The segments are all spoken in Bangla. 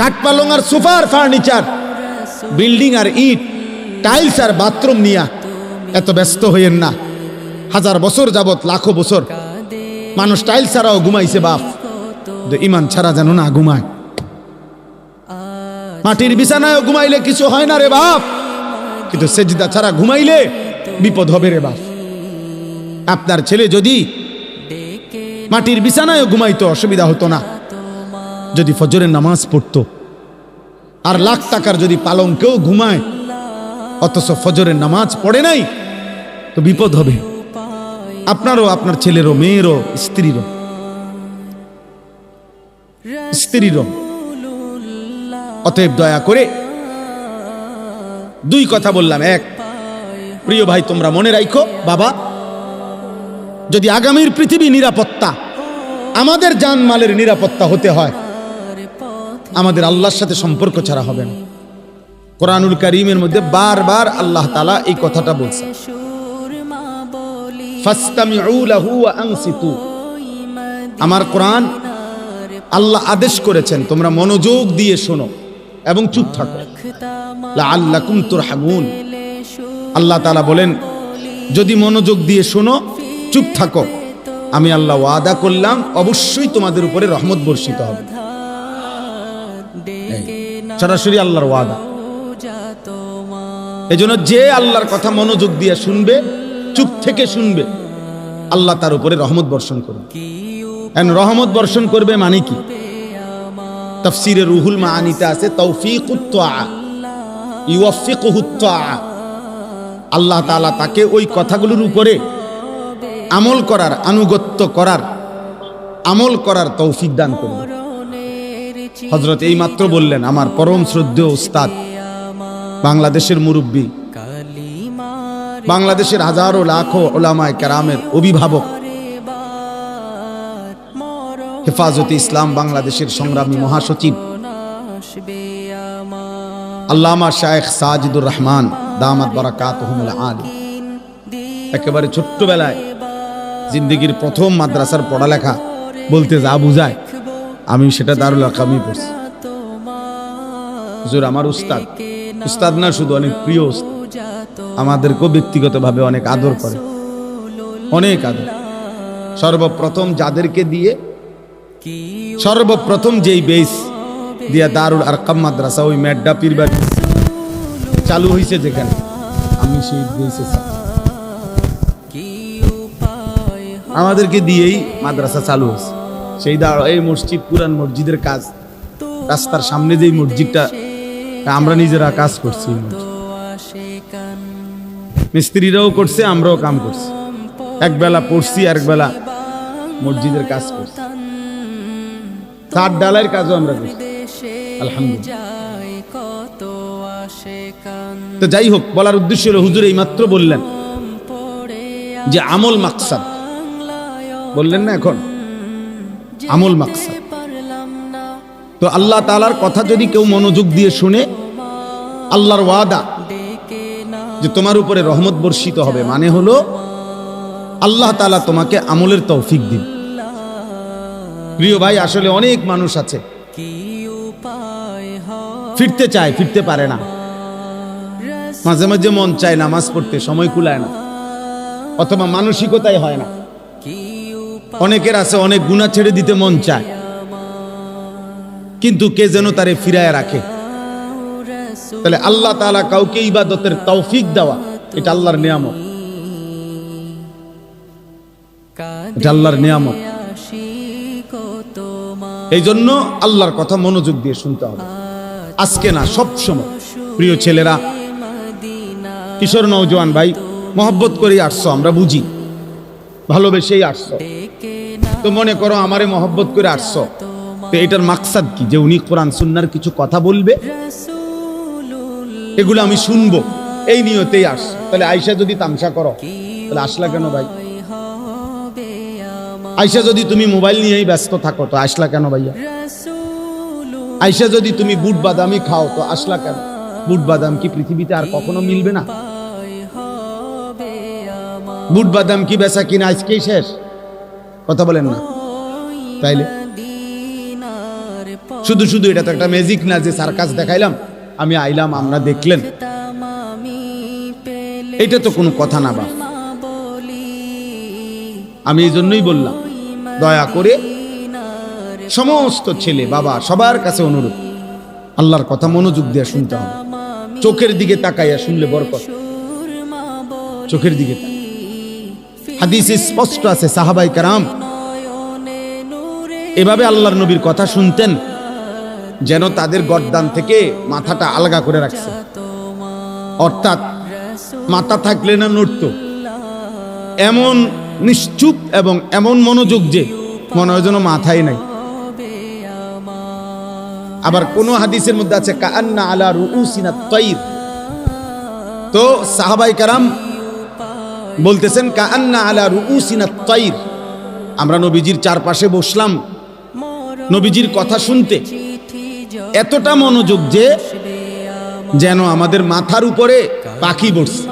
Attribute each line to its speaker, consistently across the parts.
Speaker 1: কাঠ পালং আর সোফার ফার্নিচার বিল্ডিং আর ইট টাইলস আর বাথরুম নিয়া এত ব্যস্ত হইয়েন না। হাজার বছর যাবত লাখো বছর মানুষ টাইল ছাড়াও ঘুমাইছে বাপ। ইমান ছাড়া যেন না ঘুমায়। মাটির বিছানায় ঘুমাইলে কিছু হয় না রে বাপ। কিন্তু সেজদা ছাড়া ঘুমাইলে বিপদ হবে রে বাপ। আপনার ছেলে যদি মাটির বিছানায় ঘুমাইতো অসুবিধা হতো না। যদি ফজরের নামাজ পড়তো, আর লাখ টাকার যদি পালঙ্কেও ঘুমায়, অথচ ফজরের নামাজ পড়ে নাই, তো বিপদ হবে। আপনারও, আপনার ছেলেরও, মেয়েরও, স্ত্রীরও। স্ত্রীরও। অতএব দয়া করে দুই কথা বললাম। এক, প্রিয় ভাই, তোমরা মনে রাখো বাবা, যদি আগামীর পৃথিবী নিরাপত্তা, আমাদের জানমালের নিরাপত্তা হতে হয় আমাদের আল্লাহর সাথে সম্পর্ক ছাড়া হবে না। কোরআনুল করিমের মধ্যে বারবার আল্লাহ তালা এই কথাটা বলছে। আমার কোরআন আল্লাহ আদেশ করেছেন, তোমরা মনোযোগ দিয়ে শোনো এবং চুপ থাকো। আল্লাহ কুমতুর হাগুন আল্লাহ তালা বলেন, যদি মনোযোগ দিয়ে শোনো, চুপ থাকো। আমি আল্লাহ ওয়াদা করলাম, অবশ্যই তোমাদের উপরে রহমত বর্ষিত হবে। সরাসরি আল্লাহর ওয়াদা। এই জন্য যে আল্লাহর কথা মনোযোগ দিয়ে শুনবে, চুপ থেকে শুনবে, আল্লাহ তার উপরে রহমত বর্ষণ করবে। এখন রহমত বর্ষণ করবে মানে কি? তফসিরে রুহুল আছে, তৌফিকুত তাআ ইউয়াফিকুহুত তাআ আল্লাহ তাআলা তাকে ওই কথাগুলোর উপরে আমল করার, আনুগত্য করার, আমল করার তৌফিক দান করবে হজরত এই মাত্র বললেন, আমার পরম শ্রদ্ধেয় উস্তাদ, বাংলাদেশের মুরব্বী, বাংলাদেশের হাজারো লাখো ওলামায় কেরামের অভিভাবক, হেফাজতে ইসলাম বাংলাদেশের সংগ্রামী মহাসচিব, আল্লামা শায়েখ সাজিদুর রহমান, দামাত বারাকাত একেবারে ছোট্টবেলায় জিন্দগির প্রথম মাদ্রাসার পড়ালেখা বলতে যা বুঝায় আমি সেটা দারুল আকামি পড়ছি। হুজুর, আমার উস্তাদ। উস্তাদ না, শুধু অনেক প্রিয় আমাদেরকেও ব্যক্তিগতভাবে অনেক আদর করে। অনেক আদর। সর্বপ্রথম যাদেরকে দিয়ে, সর্বপ্রথম যেই বেস দিয়া দারুল আরকাম মাদ্রাসা, ওই ম্যাড্ডা পীরবাড়ি চালু হয়েছে যেখানে। আমি সেই বেসে আমাদেরকে দিয়েই মাদ্রাসা চালু হয়েছে সেই দাঁড় এই মসজিদ, পুরান মসজিদের কাজ। রাস্তার সামনে যেই মসজিদটা আমরা নিজেরা কাজ করছি মিস্ত্রিরাও করছে, আমরাও কাম করছি। এক বেলা পড়ছি আর বেলা মসজিদের কাজ করছি। চার ডালের কাজও আমরা করছি। আলহামদুলিল্লাহ। তো যাই হোক, বলার উদ্দেশ্য হলো, হুজুর এই মাত্র বললেন যে আমল মাকসাদ। বললেন না এখন? আমল মাকসাদ। তো আল্লাহ তালার কথা যদি কেউ মনোযোগ দিয়ে শুনে, আল্লাহর ওয়াদা যে তোমার উপরে রহমত বর্ষিত হবে মানে হলো আল্লাহ তালা তোমাকে আমলের তৌফিক দিন। প্রিয় ভাই, আসলে অনেক মানুষ আছে, ফিরতে চায়, ফিরতে পারে না। মাঝে মাঝে মন চায় নামাজ পড়তে, সময় কুলায় না। অথবা মানসিকতাই হয় না। অনেকের আছে, অনেক গুণা ছেড়ে দিতে মন চায়। কিন্তু কে যেন তারে ফিরায় রাখে। তাহলে আল্লাহ তাআলা কাউকে ইবাদতের তৌফিক দেওয়া, এটা আল্লাহর নিয়ামত। এটা আল্লাহর নিয়ামত। এই জন্য আল্লাহর কথা মনোযোগ দিয়ে শুনতে হবে। আজকে না সব সময় প্রিয় ছেলেরা, কিশোর নৌজওয়ান ভাই, মহব্বত করে আসছো, আমরা বুঝি। ভালোবেসেই আসছো। তো মনে করো আমারে মহব্বত করে আসছো। তো এটার মাকসাদ কি? যে উনি কোরআন, সুন্নার কিছু কথা বলবে? এগুলো আমি শুনব। এই নিয়তেই আস তাহলে আয়সা যদি তামসা করো, তাহলে আসলা কেন ভাই? আয়সা যদি তুমি মোবাইল নিয়েই ব্যস্ত থাকো, তো আসলা কেন ভাইয়া? আয়সা যদি তুমি বুট বাদামই খাও, তো আসলা কেন? বুট বাদাম কি পৃথিবীতে আর কখনো মিলবে না? বুট বাদাম কি বেচা কিনা আজকেই শেষ? কথা বলেন না। তাইলে? শুধু শুধু এটা তো একটা ম্যাজিক না যে সার্কাস দেখাইলাম। আমি আইলাম, আমরা দেখলেন। এটা তো কোনো কথা না বা আমি এই জন্যই বললাম, দয়া করে সমস্ত ছেলে, বাবা, সবার কাছে অনুরোধ। আল্লাহর কথা মনোযোগ দিয়ে শুনতে হবে। চোখের দিকে তাকাইয়া শুনলে বরকত। চোখের দিকে তাকাইয়া। হাদিসে স্পষ্ট আছে, সাহাবাই কারাম। এভাবে আল্লাহর নবীর কথা শুনতেন, যেন তাদের গর্দান থেকে মাথাটা আলগা করে রাখছে। অর্থাৎ, মাথা থাকলে না নড়ত। এমন নিশ্চুপ এবং এমন মনোযোগ যে, মনে হয় যেন মাথায় নাই। আবার কোন হাদিসের মধ্যে আছে কান্না আলা রুউসিনা তাইর তো সাহাবাই কারাম বলতেছেন কান্না আলা রুউসিনা তাইর আমরা নবীজির চারপাশে বসলাম। নবীজির কথা শুনতে এতটা মনোযোগ যে যেন আমাদের মাথার উপরে পাখি বসছে।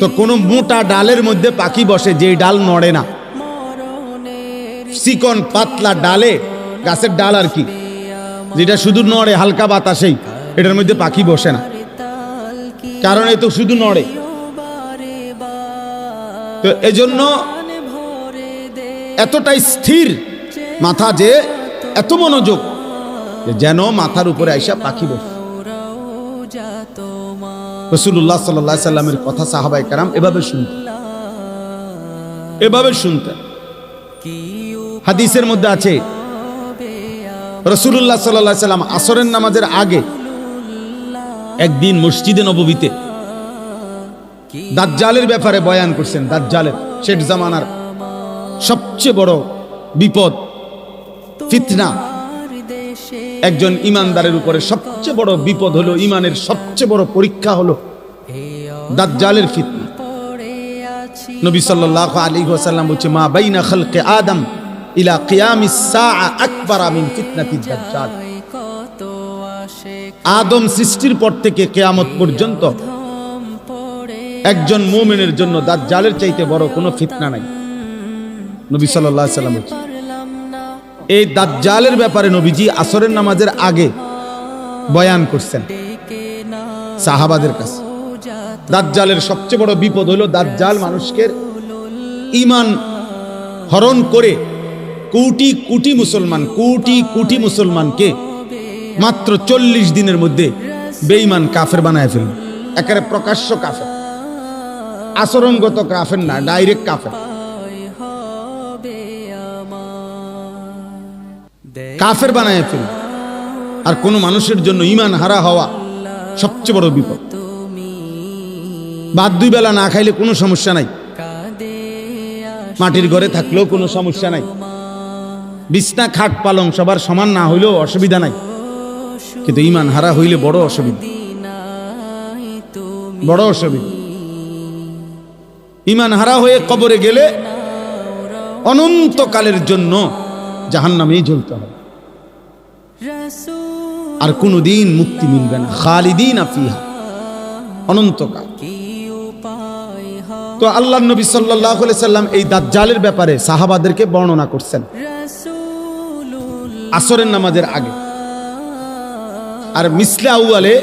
Speaker 1: তো কোনো মোটা ডালের মধ্যে পাখি বসে, যেই ডাল নড়ে না। চিকন, পাতলা ডালে গাছের ডাল আর কি, যেটা শুধু নড়ে, হালকা বাতাসেই, এটার মধ্যে পাখি বসে না। কারণ এ তো শুধু নড়ে। তো এজন্য এতটাই স্থির মাথা যে এত মনোযোগ যেন মাথার উপরে আইসা পাখি বসে। রসুল্লাহ সাল্লাহ সাল্লামের কথা সাহাবাই কারাম এভাবে শুনতেন। এভাবে শুনতেন। হাদিসের মধ্যে আছে রসুল্লাহ সাল্লাহ সাল্লাম আসরের নামাজের আগে একদিন মসজিদে নববীতে দাজ্জালের ব্যাপারে বয়ান করছেন, দাজ্জালের শেখ জামানার সবচেয়ে বড় বিপদ, ফিতনা। একজন ইমানদারের উপরে সবচেয়ে বড় বিপদ হলো, ইমানের সবচেয়ে বড় পরীক্ষা হলো দাজ্জালের ফিতনা। নবী সাল্লাল্লাহু আলাইহি ওয়াসাল্লাম বলছে, মা বাইনা খালকে আদম ইলা কিয়ামিস সাআ আকবার মিন ফিতনাতিদ দাজ্জাল। আদম সৃষ্টির পর থেকে কেয়ামত পর্যন্ত একজন মোমেনের জন্য দাজ্জালের চাইতে বড় কোনো ফিতনা নাই। নবী বলছে এই দাজ্জালের ব্যাপারে নবীজি আসরের নামাজের আগে বয়ান করছেন সাহাবাদের কাছে। দাজ্জালের সবচেয়ে বড় বিপদ হলো দাজ্জাল মানুষকে ইমান হরণ করে কোটি কোটি মুসলমান, কোটি কোটি মুসলমানকে মাত্র চল্লিশ দিনের মধ্যে বেঈমান কাফের বানায় ফেলবে একেবারে প্রকাশ্য কাফের। আচরণগত কাফের না ডাইরেক্ট কাফের। কাফের বানায় ফেল আর কোনো মানুষের জন্য ইমান হারা হওয়া সবচেয়ে বড় বিপদ। বাদ দুই বেলা না খাইলে কোনো সমস্যা নাই। মাটির ঘরে থাকলেও কোনো সমস্যা নাই। বিছনা খাট পালং সবার সমান না হইলেও অসুবিধা নাই। কিন্তু ইমান হারা হইলে বড় অসুবিধা। বড় অসুবিধা। ইমান হারা হয়ে কবরে গেলে অনন্তকালের জন্য জাহান্নামেই জ্বলতে হবে। আর কোনোদিন মুক্তি মিলবে না। খালিদিন আফিহা অনন্তকাল। তো আল্লাহ নবী সাল্লাহ সাল্লাম এই দাজ্জালের ব্যাপারে সাহাবাদেরকে বর্ণনা করছেন। আসরের নামাজের আগে। আর মিসলে আউয়ালে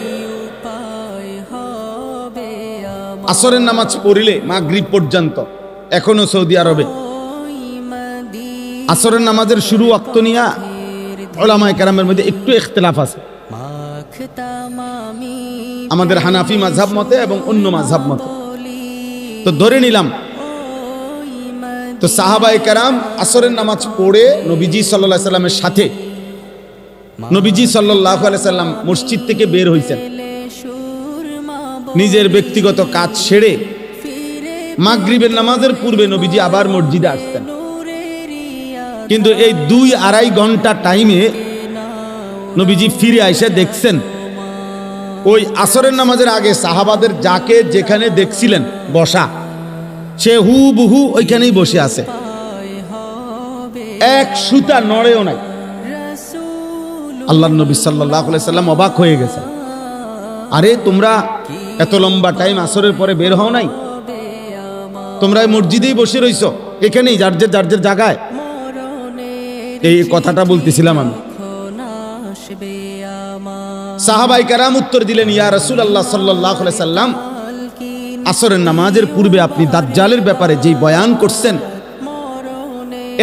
Speaker 1: আসরের নামাজ পড়িলে মা মাগরিব পর্যন্ত এখনও সৌদি আরবে। আসরের নামাজের শুরু অক্ত নিয়া ওলামায় কারামের মধ্যে একটু ইখতলাফ আছে। আমাদের হানাফি মাঝাব মতে এবং অন্য মাঝহাব মতে। তো ধরে নিলাম তো সাহাবাই কারাম আসরের নামাজ পড়ে নবীজি সাল্লাহ সাল্লামের সাথে নবীজি সাল্লাহ সাল্লাম মসজিদ থেকে বের হয়েছেন নিজের ব্যক্তিগত কাজ সেরে মাগরিবের নামাজের পূর্বে নবীজি আবার মসজিদে আসতেন কিন্তু এই দুই আড়াই ঘণ্টা টাইমে নবীজি ফিরে এসে দেখছেন, ওই আসরের নামাজের আগে সাহাবাদের যাকে যেখানে দেখছিলেন বসা, সে হু বহু ওইখানেই বসে আছে। এক সুতা নড়েও নাই। আল্লাহ নবী সাল্লাহ সাল্লাম অবাক হয়ে গেছে। আরে, তোমরা এত লম্বা টাইম আসরের পরে বের হও নাই? তোমরা মসজিদেই বসে রইছ, এখানেই, যার যে যার যে জায়গায়। এই কথাটা বলতেছিলাম আমি। সাহাবাই কারাম উত্তর দিলেন, ইয়া রসুল আল্লাহ সাল্লাহ সাল্লাম, আসরের নামাজের পূর্বে আপনি দাজ্জালের ব্যাপারে যেই বয়ান করছেন,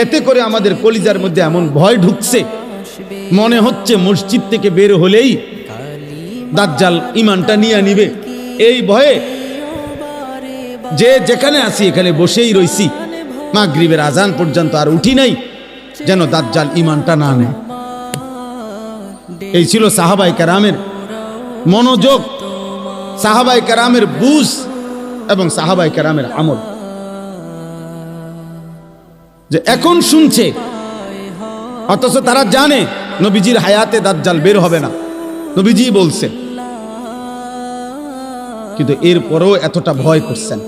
Speaker 1: এতে করে আমাদের কলিজার মধ্যে এমন ভয় ঢুকছে মনে হচ্ছে মসজিদ থেকে বের হলেই দাজ্জাল ইমানটা নিয়ে নিবে। এই ভয়ে যে যেখানে আছি, এখানে বসেই রইছি। মাগরিবের আজান পর্যন্ত আর উঠি নাই, যেন দাজ্জাল ইমানটা না নেয়। এই ছিল সাহাবাই কারামের মনোযোগ, সাহাবাই কারামের বুঝ এবং সাহাবাই কারামের আমল। যে এখন শুনছে অথচ তারা জানে নবীজির হায়াতে দাজ্জাল বের হবে না। নবীজি বলছে, কিন্তু এরপরেও এতটা ভয় করছেন।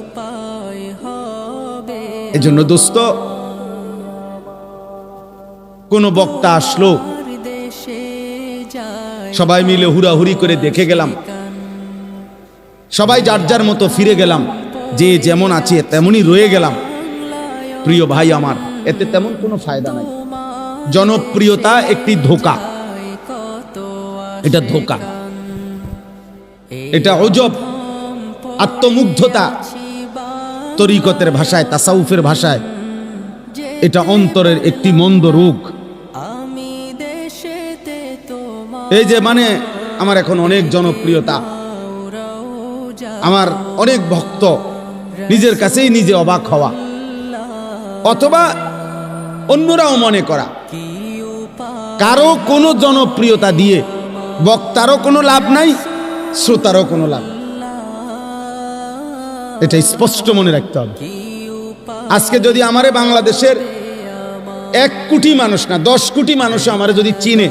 Speaker 1: এজন্য দোস্ত, কোন বক্তা আসলো, সবাই মিলে হুড়াহুড়ি করে দেখে গেলাম। সবাই যার যার মতো ফিরে গেলাম, যে যেমন আছে তেমনই রয়ে গেলাম। প্রিয় ভাই আমার, এতে তেমন কোনো ফায়দা নাই। জনপ্রিয়তা একটি ধোকা। এটা ধোকা। এটা অজব, আত্মমুগ্ধতা তরিকতের ভাষায়, তাসাউফের ভাষায়। এটা অন্তরের একটি মন্দ রোগ। এই যে মানে আমার এখন অনেক জনপ্রিয়তা। আমার অনেক ভক্ত নিজের কাছেই নিজে অবাক হওয়া। অথবা অন্যরাও মনে করা। কারও কোনো জনপ্রিয়তা দিয়ে বক্তারও কোনো লাভ নাই, শ্রোতারও কোনো লাভ। এটা স্পষ্ট মনে রাখতে হবে। আজকে যদি আমারে বাংলাদেশের এক কোটি মানুষ না, দশ কোটি মানুষ আমারে যদি চিনে,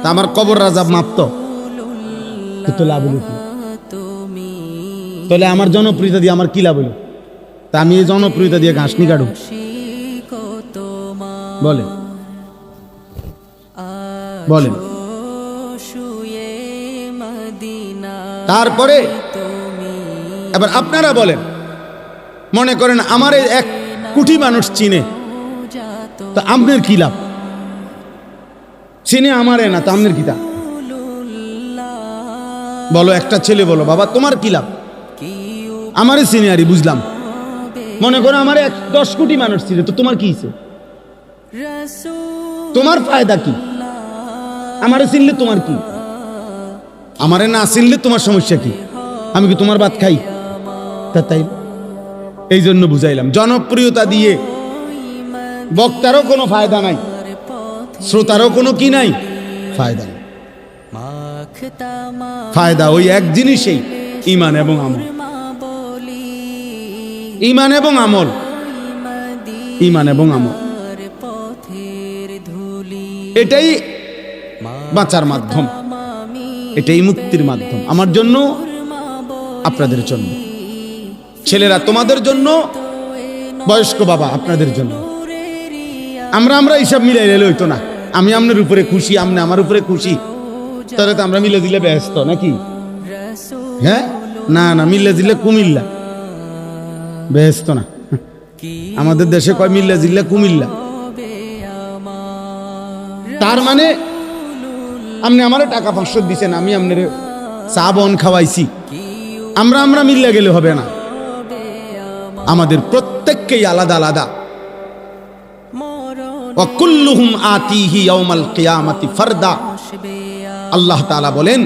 Speaker 1: তা আমার কবর রাজাব মাপত। তো লাভ তাহলে আমার জনপ্রিয়তা দিয়ে আমার কি লাভ হলো? তা আমি এই জনপ্রিয়তা দিয়ে ঘাস নি কাটু বলে বলেন। তারপরে এবার আপনারা বলেন মনে করেন আমার এক কোটি মানুষ চিনে তা আপনার কি লাভ? চিনে আমারে না তা আপনার কি তা? বলো একটা ছেলে বলো বাবা তোমার কি লাভ? আমারে চিনে আরই বুঝলাম। মনে করো আমার এক দশ কোটি মানুষ চিনে তো তোমার কি তোমার ফায়দা কি? আমারে চিনলে তোমার কি? আমারে না চিনলে তোমার সমস্যা কি? আমি কি তোমার ভাত খাই? তা তাই এই জন্য বুঝাইলাম। জনপ্রিয়তা দিয়ে বক্তারও কোনো ফায়দা নাই, শ্রোতারও কোনো কি নাই, ফায়দা ফায়দা ওই এক জিনিসেই, ইমান এবং আমল। ইমান এবং আমল। ইমান এবং আমল। এটাই বাঁচার মাধ্যম। এটাই মুক্তির মাধ্যম। আমার জন্য, আপনাদের জন্য। ছেলেরা, তোমাদের জন্য, বয়স্ক বাবা, আপনাদের জন্য। আমরা আমরা হিসাব মিলাই রেলে হইতো না। আমি আপনার উপরে খুশি আপনি আমার উপরে খুশি। তাহলে তো আমরা মিলে দিলে ব্যস্ত, নাকি? হ্যাঁ? না না, মিলে দিলে কুমিল্লা। ব্যস্ত না। আমাদের দেশে কয় মিল্লা জিল্লা কুমিল্লা। তার মানে আপনি আমারে টাকা পাঁচশো দিছেন আমি আপনার চা, বন খাওয়াইছি। আমরা আমরা মিল্লা গেলে হবে না। আমাদের প্রত্যেককেই আলাদা আলাদা।
Speaker 2: মরণ
Speaker 1: ওয়াকুল্লুহুম আতিহি ইয়াউমাল কিয়ামাতি ফারদা। আল্লাহ তাআলা বলেন,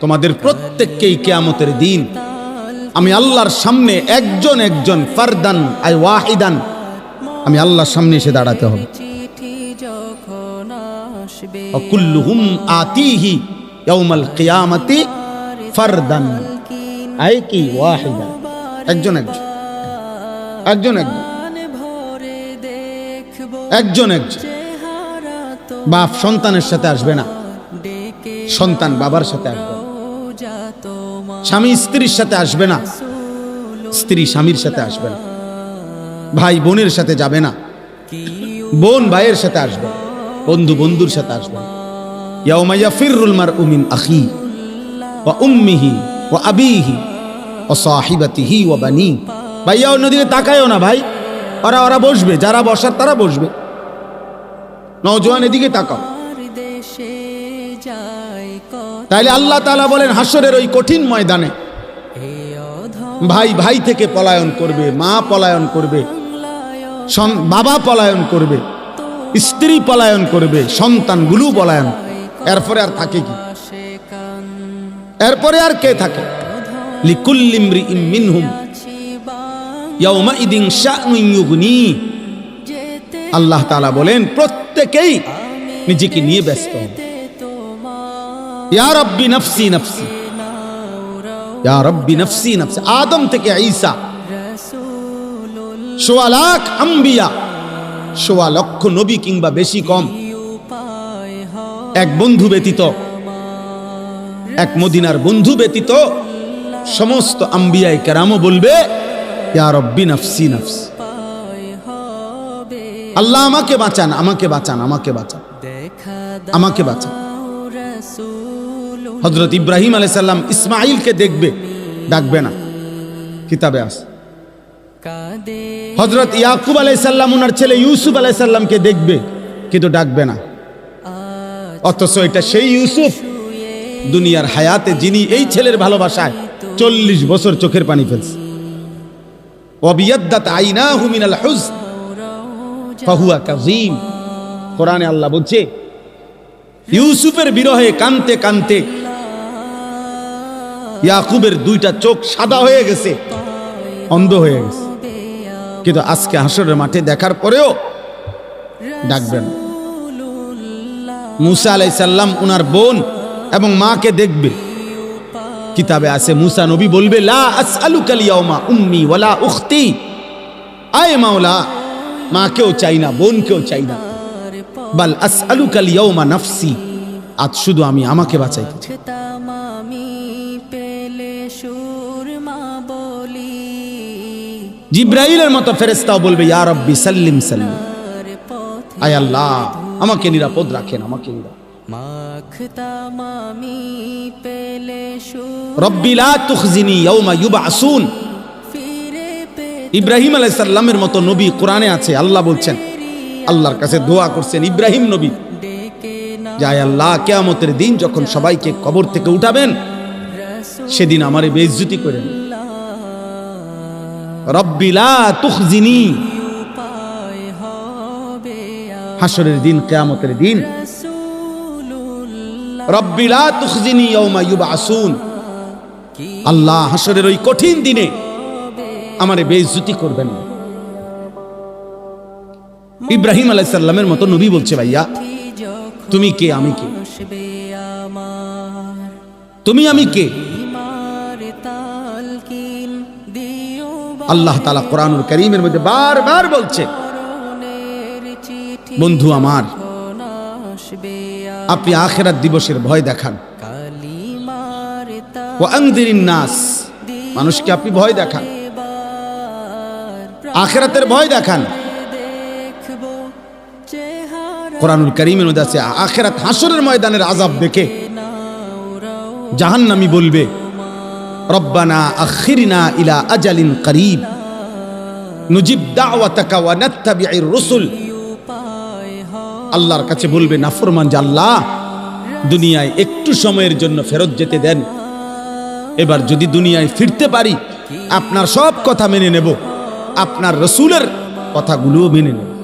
Speaker 1: তোমাদের প্রত্যেককেই কিয়ামতের দিন আমি আল্লাহর সামনে একজন একজন ফারদান, আই ওয়াহিদান, আমি আল্লাহর সামনে এসে দাঁড়াতে হবে।
Speaker 2: যখন আসবে
Speaker 1: আতিহি ইয়াউমাল কিয়ামাতি আই কি? ওয়াহিদান একজন একজন। একজন একজন। একজন একজন। বাপ সন্তানের সাথে আসবে না। সন্তান বাবার সাথে আসবে স্বামী স্ত্রীর সাথে আসবে না। স্ত্রী স্বামীর সাথে আসবে না। ভাই বোনের সাথে যাবে না। বোন ভাইয়ের সাথে আসবে, বন্ধু বন্ধুর সাথে আসবে। না। ইয়াউমা ইয়াফিরুল মারউ মিন আখি ওয়া উম্মিহি ওয়া আবিহি ওয়া সাহিবাতিহি ওয়া বানি। ভাইয়া অন্যদিকে তাকায়ও না ভাই, ওরা ওরা বসবে, যারা বসার তারা বসবে। নওজোয়ান এদিকে তাকাও। তাইলে আল্লাহ তাআলা বলেন হাসরের ওই কঠিন ময়দানে ভাই ভাই থেকে পলায়ন করবে, মা পলায়ন করবে। বাবা পলায়ন করবে, স্ত্রী পলায়ন করবে, সন্তানগুলো পলায়ন। এরপরে আর থাকে কি? এরপরে আর কে থাকে? আল্লাহ তাআলা বলেন, প্রত্যেকেই নিজেকে নিয়ে ব্যস্ত আদম থেকে ঈসা সোয়া লাখ আম্বিয়া, সোয়া লক্ষ নবী কিংবা বেশি কম। এক বন্ধু ব্যতীত, এক মদিনার বন্ধু ব্যতীত সমস্ত আম্বিয়ায় কেরামও বলবে আল্লাহ আমাকে বাঁচান আমাকে বাঁচান আমাকে বাঁচান আমাকে বাঁচান। হজরত ইব্রাহিম আলাইসাল্লাম ইসমাইলকে দেখবে, ডাকবে না, কিতাবে আস হজরত ইয়াকুব আলাইসাল্লাম ওনার ছেলে ইউসুফ আলাইসাল্লামকে দেখবে কিন্তু ডাকবে না। অথচ এটা সেই ইউসুফ দুনিয়ার হায়াতে যিনি এই ছেলের ভালোবাসায় চল্লিশ বছর চোখের পানি ফেলছে। অবিয়দ্দাত আইনাহু মিনাল হুজন ফাহুয়া কাযীম কোরআনে আল্লাহ বলছে ইউসুফের বিরহে কানতে কানতে ইয়াকুবের দুইটা চোখ সাদা হয়ে গেছে অন্ধ হয়ে গেছে। কিন্তু আজকে হাসরের মাঠে দেখার পরেও ডাকবেন। মুসা আলাই সাল্লাম উনার বোন এবং মাকে দেখবে। কিতাবে আছে, মুসা নবী বলবে, লা মাকেও চাই না, বোনকেও চাই না। বাল নাফসি, আজ শুধু আমি আমাকে বাঁচাইতে চাই। জিব্রাইলের মতো ফেরেশতাও বলবে, ইয়া রব্বি, সাল্লিম সাল্লিম। আয় আল্লাহ, আমাকে নিরাপদ রাখেন, আমাকে নিরাপদ।
Speaker 2: মাখতা মামি পেলে সুর
Speaker 1: রব্বি লা তুখজিনি ইব্রাহিম আলাইহিস সালামের মতো নবী কোরআনে আছে, আল্লাহ বলছেন, আল্লাহর কাছে দোয়া করছেন, ইব্রাহিম নবী। যায় আল্লাহ, কেয়ামতের দিন যখন সবাইকে কবর থেকে উঠাবেন, সেদিন আমারে বেইজ্জতি করেন। হাসরের দিন, কেয়ামতের দিন। আল্লাহ হাসরের ওই কঠিন দিনে আমারে বেইজ্জতি করবেন। ইব্রাহিম আলাইহিস সালামের মতো নবী বলছে, ভাইয়া, তুমি কে? আমি কে? তুমি আমি কে? আল্লাহ তালা কোরআনুল কারীমের মধ্যে বারবার বলছে, বন্ধু আমার, আপনি আখেরাত দিবসের ভয় দেখান। নাস, মানুষকে আপনি ভয় দেখান। আখেরাতের ভয় দেখান। কোরআনুল করিমের মধ্যে আছে, আখেরাত হাসরের ময়দানের আজাব দেখে
Speaker 2: রাও
Speaker 1: বলবে রব্বানা আখিরিনা ইলা আজালিন করিব। নুজিব দাওয়াতাকা ওয়া রুসুল। আল্লাহর কাছে বলবে, নাফরমান যে আল্লাহ, দুনিয়ায় একটু সময়ের জন্য ফেরত যেতে দেন। এবার যদি দুনিয়ায় ফিরতে পারি, আপনার সব কথা মেনে নেব। আপনার রসুলের কথাগুলোও মেনে নেব।